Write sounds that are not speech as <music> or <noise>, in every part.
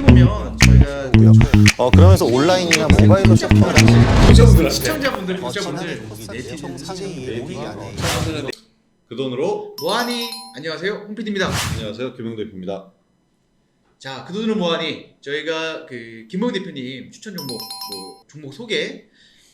어떻게 보면 저희가 고요. 어 그러면서 온라인이나 모바일로 쇼핑을 하시는 시청자분들, 여기 네티즌 4개 5위 안에 그 돈으로 뭐하니? 안녕하세요, 홍PD입니다. 안녕하세요 김영 대표입니다. 자, 그 돈으로 뭐하니? 저희가 그 김홍 대표님 추천 종목, 뭐 종목 소개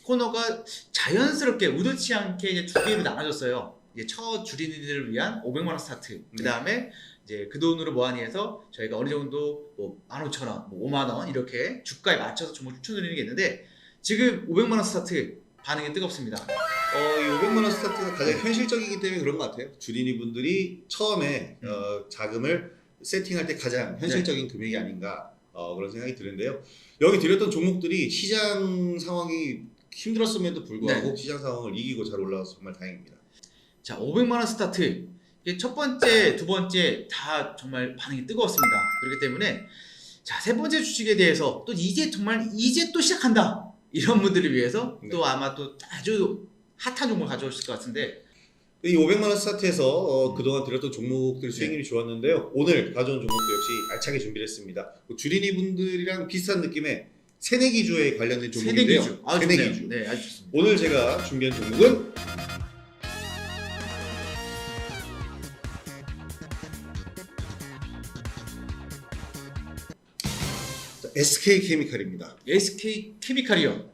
코너가 자연스럽게 의도치 않게 이제 두 개로 나눠졌어요. 첫 줄이들을 위한 500만 원 스타트. 그 다음에 이제 그 돈으로 뭐하니에서 저희가 어느 정도 뭐 15,000원, 뭐 5만 원 이렇게 주가에 맞춰서 종목 추천드리는 게 있는데 지금 500만 원 스타트 반응이 뜨겁습니다. 어, 이 500만 원 스타트가 가장 현실적이기 때문에 그런 것 같아요. 주린이 분들이 처음에 음. 어, 자금을 세팅할 때 가장 현실적인 금액이 아닌가 어, 그런 생각이 드는데요. 여기 드렸던 종목들이 시장 상황이 힘들었음에도 불구하고 네. 시장 상황을 이기고 잘 올라와서 정말 다행입니다. 자, 500만 원 스타트. 이게 첫 번째, 두 번째 다 정말 반응이 뜨거웠습니다. 그렇기 때문에 자, 세 번째 주식에 대해서 또 이제 정말 이제 또 시작한다. 이런 분들을 위해서 네. 또 아마 또 아주 핫한 종목을 가져오실 것 같은데 이 500만 원 스타트에서 어, 음. 그동안 드렸던 종목들 수익률이 좋았는데요. 오늘 가져온 종목도 역시 알차게 준비를 했습니다. 그 주린이 분들이랑 비슷한 느낌의 새내기주에 관련된 종목인데요. 새내기주. 아주 새내기주. 네. 오늘 제가 준비한 종목은 SK 케미칼입니다. SK 케미칼이요.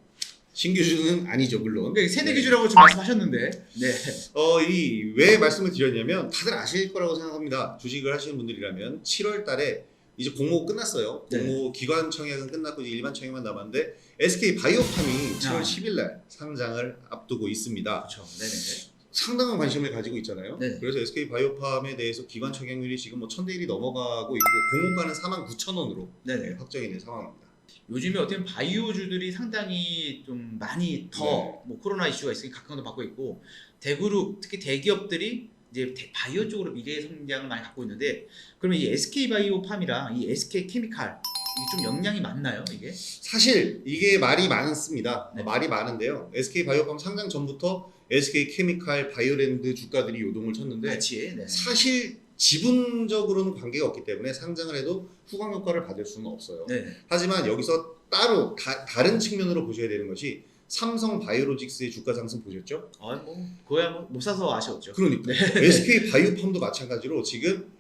신규주는 아니죠, 물론. 그러니까 새내기주라고 지금 말씀하셨는데. 네. <laughs> 어, 이 왜 말씀을 드렸냐면 다들 아실 거라고 생각합니다. 주식을 하시는 분들이라면 7월 달에 이제 공모 끝났어요. 네. 공모 기관 청약은 끝났고 이제 일반 청약만 남았는데 SK 바이오팜이 7월 아. 10일 날 상장을 앞두고 있습니다. 그렇죠. 네네. 상당한 관심을 가지고 있잖아요. 네. 그래서 SK 바이오팜에 대해서 기관 청약률이 지금 뭐 1000대 1이 넘어가고 있고 공모가는 4만 9천 원으로 네네. 확정이 된 상황입니다. 요즘에 어떻게 보면 바이오주들이 상당히 좀 많이 더 네. 뭐 코로나 이슈가 있으니까 각광도 받고 있고 대그룹 특히 대기업들이 이제 대- 바이오 쪽으로 미래 성장을 많이 갖고 있는데 그러면 이 SK 바이오팜이랑 이 SK 케미칼 이게 좀 영향이 많나요 이게? 사실 이게 말이 많습니다. 네. 어, 말이 많은데요. SK 바이오팜 상장 전부터 SK 케미칼 바이오랜드 주가들이 요동을 쳤는데 같이 네. 사실 지분적으로는 관계가 없기 때문에 상장을 해도 후광 효과를 받을 수는 없어요. 네. 하지만 여기서 따로 다, 다른 측면으로 보셔야 되는 것이 삼성 바이오로직스의 주가 상승 보셨죠? 아 뭐 그거야 뭐 못 사서 아쉬웠죠. 그러니까 <laughs> SK 바이오팜도 마찬가지로 지금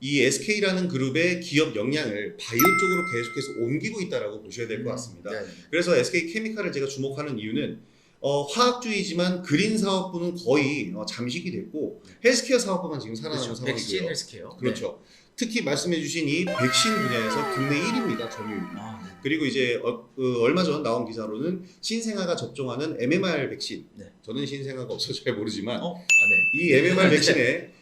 이 SK라는 그룹의 기업 역량을 바이오 쪽으로 계속해서 옮기고 있다라고 보셔야 될 것 같습니다. 네. 그래서 SK 케미칼을 제가 주목하는 이유는 어, 화학주의지만 그린 사업부는 거의 어, 잠식이 됐고 헬스케어 사업부만 지금 살아남은 그렇죠. 백신 상황이고요. 헬스케어. 그렇죠. 특히 말씀해주신 이 백신 분야에서 국내 1위입니다 점유율. 네. 아, 네. 그리고 이제 어, 그 얼마 전 나온 기사로는 신생아가 접종하는 MMR 백신. 네. 저는 신생아가 없어서 잘 모르지만 어, 아, 네. 이 MMR <laughs> 백신에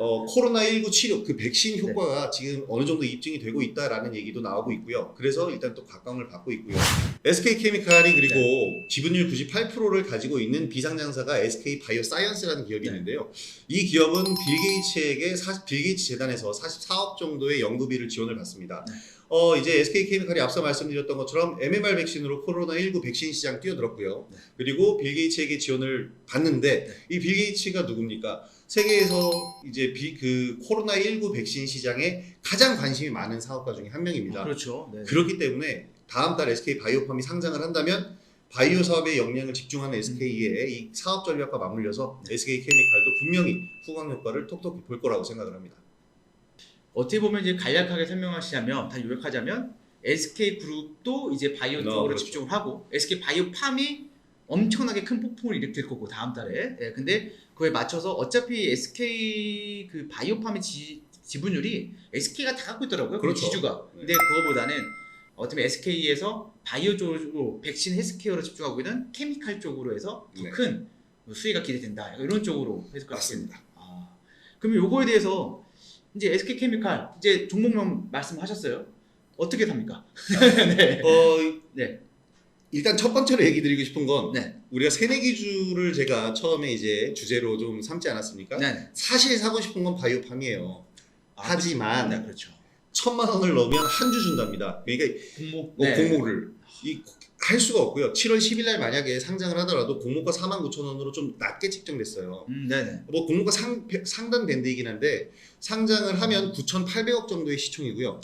어, 코로나19 치료 그 백신 네. 효과가 지금 어느 정도 입증이 되고 있다라는 얘기도 나오고 있고요. 그래서 일단 또 각광을 받고 있고요. SK 케미칼이 그리고 네. 지분율 98%를 가지고 있는 비상장사가 SK 바이오사이언스라는 기업이 네. 있는데요. 이 기업은 빌 게이츠에게 사, 빌 게이츠 재단에서 44억 정도의 연구비를 지원을 받습니다. 네. 어 이제 SK 케미칼이 앞서 말씀드렸던 것처럼 MMR 백신으로 코로나19 백신 시장 뛰어들었고요. 네. 그리고 빌 게이츠에게 지원을 받는데 네. 이빌 게이츠가 누굽니까? 세계에서 이제 비, 그 코로나19 백신 시장에 가장 관심이 많은 사업가 중에 한 명입니다. 그렇죠. 네. 그렇기 때문에 다음 달 SK 바이오팜이 상장을 한다면 바이오 사업에 역량을 집중하는 SK의 이 사업 전략과 맞물려서 SK 케미칼도 분명히 후광 효과를 톡톡히 볼 거라고 생각을 합니다. 어떻게 보면 이제 간략하게 설명하시자면 다 요약하자면 SK 그룹도 이제 바이오 어, 쪽으로 그렇죠. 집중을 하고 SK 바이오팜이 엄청나게 큰 폭풍을 일으킬 거고 다음 달에. 예, 근데 그에 맞춰서 어차피 SK 그 바이오팜의 지, 지분율이 SK가 다 갖고 있더라고요. 그 그렇죠. 지주가. 네. 근데 그거보다는 어떻게 SK에서 바이오 쪽으로 백신 헬스케어로 집중하고 있는 케미칼 쪽으로 해서 더 네. 큰 수익가 기대된다. 이런 쪽으로 해석할 수 있습니다. 아, 그러면 요거에 대해서 이제 SK 케미칼 이제 종목명 말씀하셨어요. 어떻게 삽니까? <laughs> 네. 어, 네. 일단 첫 번째로 얘기 드리고 싶은 건 네. 우리가 새내기주를 제가 처음에 이제 주제로 좀 삼지 않았습니까? 네. 사실 사고 싶은 건 바이오팜이에요. 아, 하지만 네, 그렇죠. 천만 원을 넣으면 한 주 준답니다. 그러니까 공모. 뭐 공모를 이 할 수가 없고요. 7월 10일 날 만약에 상장을 하더라도 공모가 4만 9천 원으로 좀 낮게 책정됐어요. 음, 네네. 뭐 공모가 상, 상단 밴드이긴 한데 상장을 하면 9,800억 정도의 시총이고요.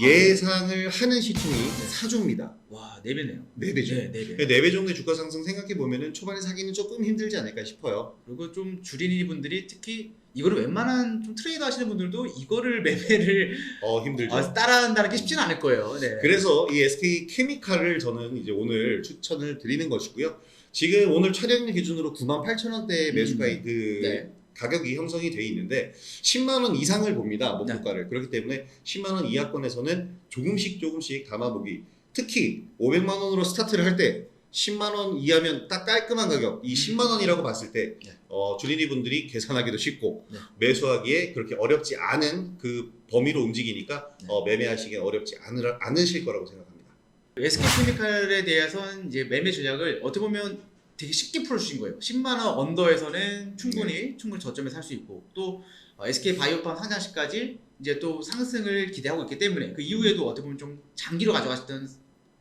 예상을 하는 시총이 4조입니다. 와, 네 배네요. 네 배죠. 네, 네 배. 4배 정도의 주가 상승 생각해 보면은 초반에 사기는 조금 힘들지 않을까 싶어요. 그리고 좀 주린이 분들이 특히 이거를 웬만한 좀 트레이더 하시는 분들도 이거를 <laughs> 매매를 어 힘들죠. 아, 따라한다는 게 쉽지는 않을 거예요. 네. 그래서 이 SK 케미칼을 저는 이제 오늘 추천을 드리는 것이고요. 지금 오늘 촬영 기준으로 9만 8천 원대 매수가 음. 그 네. 가격이 형성이 돼 있는데 10만 원 이상을 봅니다 네. 목표가를 그렇기 때문에 10만 원 이하권에서는 조금씩 조금씩 담아보기 특히 500만 원으로 스타트를 할 때 10만 원 이하면 딱 깔끔한 가격 이 10만 원이라고 봤을 때 네. 어, 주린이 분들이 계산하기도 쉽고 네. 매수하기에 그렇게 어렵지 않은 그 범위로 움직이니까 네. 어, 매매하시기에 어렵지 않으, 않으실 거라고 생각합니다. SK케미칼에 대해서는 이제 매매 전략을 어떻게 보면 되게 쉽게 풀어주신 거예요. 10만 원 언더에서는 충분히 네. 충분히 저점에 살 수 있고 또 어, SK 바이오팜 상장시까지 이제 또 상승을 기대하고 있기 때문에 그 이후에도 어떻게 보면 좀 장기로 가져가시던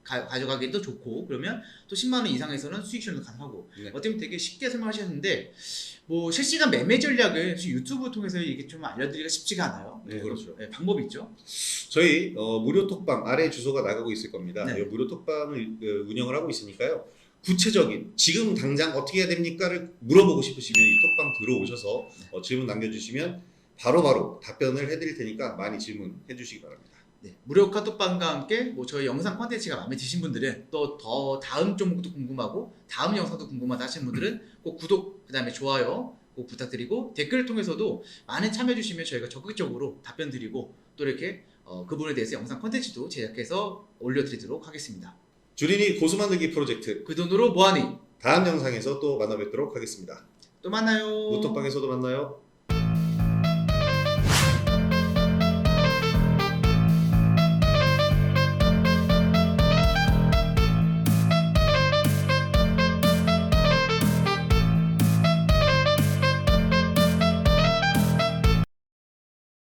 가, 가져가기도 좋고 그러면 또 10만 원 이상에서는 수익실도 가능하고 네. 어떻게 보면 되게 쉽게 설명하셨는데 뭐 실시간 매매 전략을 유튜브 통해서 이게 좀 알려드리기가 쉽지가 않아요. 네, 그렇죠. 네, 방법이 있죠. 저희 어, 무료 톡방 아래 주소가 나가고 있을 겁니다. 네. 이 무료 톡방을 그, 운영을 하고 있으니까요. 구체적인 지금 당장 어떻게 해야 됩니까를 물어보고 싶으시면 이 톡방 들어오셔서 어, 질문 남겨주시면 바로 바로 답변을 해드릴 테니까 많이 질문해 주시기 바랍니다. 네, 무료 카톡방과 함께 뭐 저희 영상 콘텐츠가 마음에 드신 분들은 또 더 다음 종목도 궁금하고 다음 영상도 궁금하다 하시는 분들은 꼭 구독 그다음에 좋아요 꼭 부탁드리고 댓글 통해서도 많은 참여해 주시면 저희가 적극적으로 답변 드리고 또 이렇게 어, 그분에 대해서 영상 콘텐츠도 제작해서 올려드리도록 하겠습니다. 주린이 고수 만들기 프로젝트 그 돈으로 뭐하니 다음 영상에서 또 만나 뵙도록 하겠습니다. 또 만나요. 무톡방에서도 만나요.